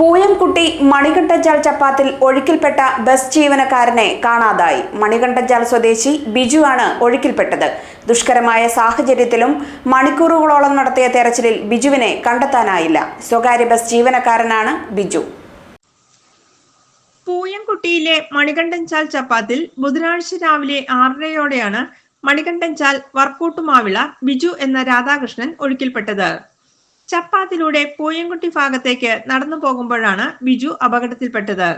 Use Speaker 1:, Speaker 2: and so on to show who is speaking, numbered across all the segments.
Speaker 1: Pooyamkutty മണികണ്ഠഞ്ചാൽ ചപ്പാത്തിൽ ഒഴുക്കിൽപ്പെട്ട bus ജീവനക്കാരനെ കാണാതായി. മണികണ്ഠഞ്ചാൽ സ്വദേശി ബിജു ആണ് ഒഴുക്കിൽപ്പെട്ടത്. ദുഷ്കരമായ സാഹചര്യത്തിലും മണിക്കൂറുകളോളം നടത്തിയ തെരച്ചിലിൽ ബിജുവിനെ കണ്ടെത്താനായില്ല. സ്വകാര്യ ബസ് ജീവനക്കാരനാണ് ബിജു.
Speaker 2: പൂയംകുട്ടിയിലെ മണികണ്ഠഞ്ചാൽ ചപ്പാത്തിൽ ബുധനാഴ്ച രാവിലെ ആറരയോടെയാണ് മണികണ്ഠഞ്ചാൽ വർക്കൂട്ടുമാവിള ബിജു എന്ന രാധാകൃഷ്ണൻ ഒഴുക്കിൽപ്പെട്ടത്. ചപ്പാത്തിലൂടെ പൂയംകുട്ടി ഭാഗത്തേക്ക് നടന്നു പോകുമ്പോഴാണ് ബിജു അപകടത്തിൽപ്പെട്ടത്.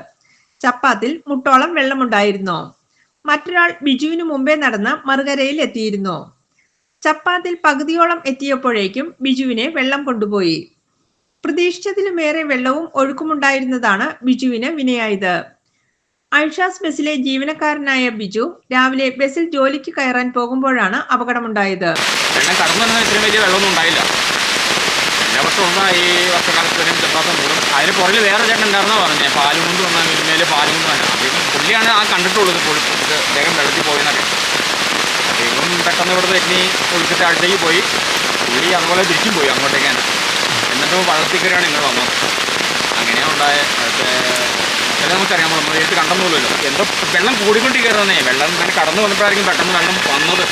Speaker 2: ചപ്പാത്തിൽ മുട്ടോളം വെള്ളമുണ്ടായിരുന്നു. മറ്റൊരാൾ ബിജുവിന് മുമ്പേ നടന്ന് മറുകരയിൽ എത്തിയിരുന്നു. ചപ്പാത്തിൽ പകുതിയോളം എത്തിയപ്പോഴേക്കും ബിജുവിനെ വെള്ളം കൊണ്ടുപോയി. പ്രതീക്ഷിച്ചതിലുമേറെ വെള്ളവും ഒഴുക്കുമുണ്ടായിരുന്നതാണ് ബിജുവിന് വിനയായത്. ഐഷാസ് ബസ്സിലെ ജീവനക്കാരനായ ബിജു രാവിലെ ബസ്സിൽ ജോലിക്ക് കയറാൻ പോകുമ്പോഴാണ് അപകടമുണ്ടായത്.
Speaker 3: വെള്ളമൊന്നും ഉണ്ടായില്ല. എല്ലാ പക്ഷെ ഒന്നാ ഈ വർഷക്കാലത്ത് വരെയും ചെറുപ്പം കൂടും അതിന് പുറകിൽ വേറെ ചേട്ടൻ ഉണ്ടായിരുന്നാ പറഞ്ഞേ? പാലും കൊണ്ട് വന്നാൽ മേലെ പാലും കൊണ്ട് വന്നാൽ അദ്ദേഹം പുള്ളിയാണ് ആ കണ്ടിട്ടുള്ളത് പുള്ളി അദ്ദേഹം വെള്ളത്തിൽ പോയെന്നൊക്കെ. അദ്ദേഹം പെട്ടെന്ന് ഇവിടെ തെറ്റി ഒഴുക്കിട്ട് അടുത്തേക്ക് പോയി. പുള്ളി അതുപോലെ തിരിച്ചും പോയി അങ്ങോട്ടേക്ക് തന്നെ. എന്നിട്ട് വള്ളത്തിക്കരാണ് ഇങ്ങനെ വന്നത്. അങ്ങനെയാണ് ഉണ്ടായ. ചില നമുക്കറിയാം നമ്മൾ നേരിട്ട് കണ്ടെന്നുള്ളല്ലോ. എന്തോ വെള്ളം കൂടിക്കൊണ്ടിരിക്കുന്നേ വെള്ളം ഇങ്ങനെ കടന്നു വന്നപ്പോഴായിരിക്കും പെട്ടെന്ന് വെള്ളം വന്നത്.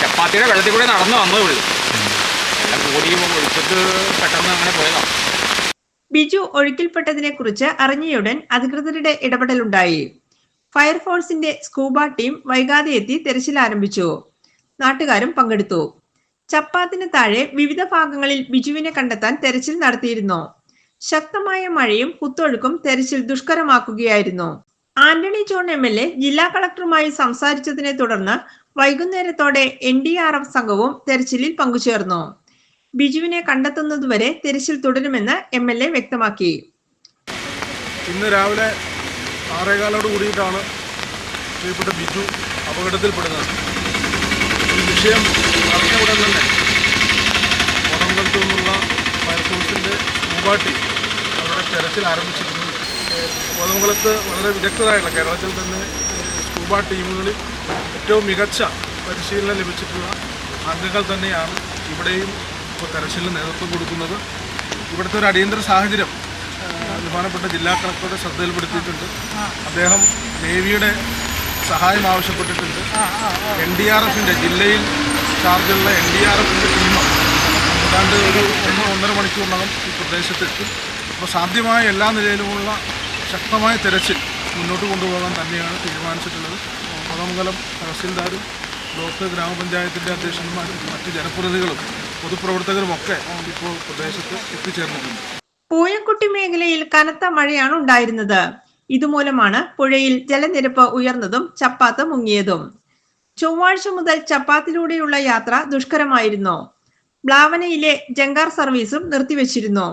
Speaker 3: ചപ്പാത്തിയുടെ വെള്ളത്തിൽ കൂടെ നടന്നു വന്നതേ ഉള്ളൂ.
Speaker 2: ബിജു ഒഴുക്കിൽപ്പെട്ടതിനെ കുറിച്ച് അറിഞ്ഞയുടൻ അധികൃതരുടെ ഇടപെടലുണ്ടായി. ഫയർഫോഴ്സിന്റെ സ്കൂബ ടീം വൈകാതെ എത്തി തെരച്ചിൽ ആരംഭിച്ചു. നാട്ടുകാരും പങ്കെടുത്തു. ചപ്പാത്തിന് താഴെ വിവിധ ഭാഗങ്ങളിൽ ബിജുവിനെ കണ്ടെത്താൻ തെരച്ചിൽ നടത്തിയിരുന്നു. ശക്തമായ മഴയും കുത്തൊഴുക്കും തെരച്ചിൽ ദുഷ്കരമാക്കുകയായിരുന്നു. Antony John M L A ജില്ലാ കളക്ടറുമായി സംസാരിച്ചതിനെ തുടർന്ന് വൈകുന്നേരത്തോടെ എൻ ഡി ആർ എഫ് സംഘവും തെരച്ചിലിൽ പങ്കുചേർന്നു. ബിജുവിനെ കണ്ടെത്തുന്നതുവരെ തിരച്ചിൽ തുടരുമെന്ന് എം എൽ എ വ്യക്തമാക്കി.
Speaker 4: ഇന്ന് രാവിലെ ആറേകാലോട് കൂടിയിട്ടാണ് ബിജു അപകടത്തിൽപ്പെടുന്നത്. ഈ വിഷയം അറിഞ്ഞ ഉടൻ തന്നെ കോടമ്പലത്തു നിന്നുള്ള ഫയർഫോഴ്സിന്റെ മൂവാട്ടി അവരുടെ തെരച്ചിൽ ആരംഭിച്ചിരുന്നു. കോതമംഗലത്ത് വളരെ വിദഗ്ധരായുള്ള കേരളത്തിൽ തന്നെ സ്കൂബ ടീമുകളിൽ ഏറ്റവും മികച്ച പരിശീലനം ലഭിച്ചിട്ടുള്ള അംഗങ്ങൾ തന്നെയാണ് ഇവിടെയും ഇപ്പോൾ തെരച്ചിലിന് നേതൃത്വം കൊടുക്കുന്നത്. ഇവിടുത്തെ ഒരു അടിയന്തര സാഹചര്യം ബഹുമാനപ്പെട്ട ജില്ലാ കളക്ടറുടെ ശ്രദ്ധയിൽപ്പെടുത്തിയിട്ടുണ്ട്. അദ്ദേഹം നേവിയുടെ സഹായം ആവശ്യപ്പെട്ടിട്ടുണ്ട്. എൻ ഡി ആർ എഫിന്റെ ജില്ലയിൽ ചാർജുള്ള എൻ ഡി ആർ എഫിന്റെ ടീം ഏതാണ്ട് ഒരു ഒന്ന് ഒന്നര മണിക്കൂറിനകം ഈ പ്രദേശത്തെത്തും. അപ്പോൾ സാധ്യമായ എല്ലാ നിലയിലുമുള്ള ശക്തമായ തിരച്ചിൽ മുന്നോട്ട് കൊണ്ടുപോകാൻ തന്നെയാണ് തീരുമാനിച്ചിട്ടുള്ളത്. കോതമംഗലം തഹസിൽദാരും ബ്ലോക്ക് ഗ്രാമപഞ്ചായത്തിന്റെ അധ്യക്ഷന്മാരും മറ്റ് ജനപ്രതിനിധികളും പൊതുപ്രവർത്തകരും ഒക്കെ ഇപ്പോൾ പ്രദേശത്ത് എത്തിച്ചേർന്നിട്ടുണ്ട്.
Speaker 2: പൂയംകുട്ടി മേഖലയിൽ കനത്ത മഴയാണ് ഉണ്ടായിരുന്നത്. ഇതുമൂലമാണ് പുഴയിൽ ജലനിരപ്പ് ഉയർന്നതും ചപ്പാത്ത് മുങ്ങിയതും. ചൊവ്വാഴ്ച മുതൽ ചപ്പാത്തിലൂടെയുള്ള യാത്ര ദുഷ്കരമായിരുന്നു. ബ്ലാവനയിലെ ജങ്കാർ സർവീസും നിർത്തിവെച്ചിരുന്നു.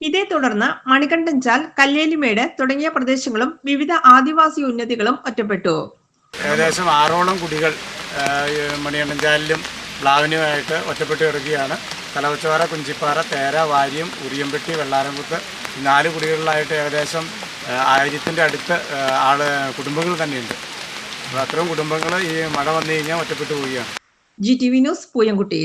Speaker 2: ഇതേ തുടർന്ന് മണികണ്ഠൻചാൽ കല്ലേലിമേട് തുടങ്ങിയ പ്രദേശങ്ങളും വിവിധ ആദിവാസി ഉന്നതികളും ഒറ്റപ്പെട്ടു.
Speaker 5: ഏകദേശം ആറോളം കുടികൾ മണിയണ്ണഞ്ചാലിലും പ്ലാവിനുമായിട്ട് ഒറ്റപ്പെട്ട് കിടക്കുകയാണ്. തലവച്ചോറ കുഞ്ചിപ്പാറ തേര വാര്യം ഉറിയമ്പെട്ടി വെള്ളാരംകുത്ത് നാല് കുടികളിലായിട്ട് ഏകദേശം ആയിരത്തിന്റെ അടുത്ത് ആൾ കുടുംബങ്ങൾ തന്നെയുണ്ട്. അപ്പോൾ അത്രയും കുടുംബങ്ങൾ ഈ മഴ വന്നു കഴിഞ്ഞാൽ ഒറ്റപ്പെട്ടു പോവുകയാണ്.
Speaker 2: G T V news Pooyamkutty.